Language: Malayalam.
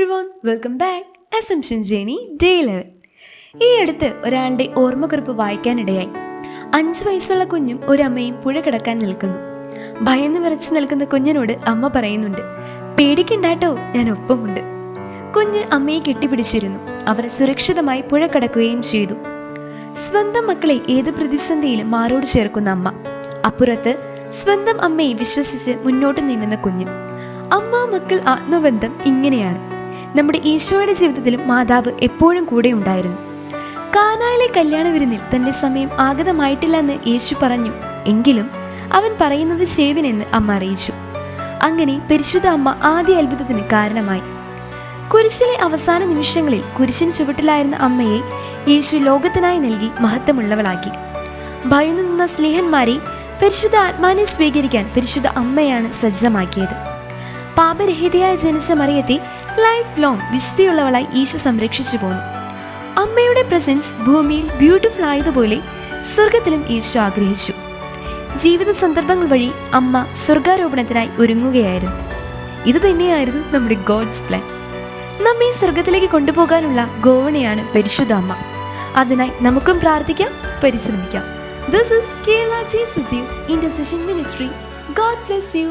Every one welcome back assumption journey day eleven ഈ അടുത്ത് ഒരാളുടെ ഓർമ്മക്കുറിപ്പ് വായിക്കാനിടയായി. അഞ്ചു വയസ്സുള്ള കുഞ്ഞും ഒരു അമ്മയും പുഴ കിടക്കാൻ നിൽക്കുന്നു. ഭയന്ന് വിറച്ച് നിൽക്കുന്ന കുഞ്ഞിനോട് അമ്മ പറയുന്നുണ്ട് പേടിക്കണ്ടാട്ടോ ഞാൻ ഒപ്പമുണ്ട്. കുഞ്ഞ് അമ്മയെ കെട്ടിപ്പിടിച്ചിരുന്നു. അവരെ സുരക്ഷിതമായി പുഴ കടക്കുകയും ചെയ്തു. സ്വന്തം മക്കളെ ഏത് പ്രതിസന്ധിയിലും മാറോട് ചേർക്കുന്ന അമ്മ. അപ്പുറത്ത് സ്വന്തം അമ്മയെ വിശ്വസിച്ച് മുന്നോട്ട് നീങ്ങുന്ന കുഞ്ഞ്. അമ്മ മക്കൾ ആത്മബന്ധം ഇങ്ങനെയാണ്. നമ്മുടെ ഈശോയുടെ ജീവിതത്തിലും മാതാവ് എപ്പോഴും കൂടെ ഉണ്ടായിരുന്നു. കാനായിലെ കല്യാണ വിരുന്നിൽ തന്റെ സമയം ആഗതമായിട്ടില്ലെന്ന് യേശു പറഞ്ഞു. എങ്കിലും അവൻ പറയുന്നത് ശേവിനെന്ന് അമ്മ അറിയിച്ചു. അങ്ങനെ പരിശുദ്ധ അമ്മ ആദ്യ അത്ഭുതത്തിന് കാരണമായി. കുരിശിലെ അവസാന നിമിഷങ്ങളിൽ കുരിശിന് ചുവട്ടിലായിരുന്ന അമ്മയെ യേശു ലോകത്തിനായി നൽകി മഹത്വമുള്ളവളാക്കി. ഭയന്നു നിന്ന സ്നേഹന്മാരെ പരിശുദ്ധ ആത്മാനെ സ്വീകരിക്കാൻ പരിശുദ്ധ അമ്മയാണ് സജ്ജമാക്കിയത്. പാപരഹിതയായ ജനിച്ച മറിയത്തെ ലൈഫ് ലോങ് വിശുദ്ധിയുള്ളവളായി ഈശോ സംരക്ഷിച്ചു പോന്നു. അമ്മയുടെ പ്രസൻസ് ഭൂമിയിൽ ബ്യൂട്ടിഫുൾ ആയതുപോലെ സ്വർഗത്തിലും ഈശോ ആഗ്രഹിച്ചു. ജീവിത സന്ദർഭങ്ങൾ വഴി അമ്മ സ്വർഗാരോപണത്തിനായി ഒരുങ്ങുകയായിരുന്നു. ഇത് തന്നെയായിരുന്നു നമ്മുടെ ഗോഡ്സ് പ്ലാൻ നമ്മെ സ്വർഗത്തിലേക്ക് കൊണ്ടുപോകാനുള്ള ഗോവണയാണ് പരിശുദ്ധ അമ്മ. അതിനായി നമുക്കും പ്രാർത്ഥിക്കാം പരിശ്രമിക്കാം. This is Kerala Jesus you intercession ministry God bless you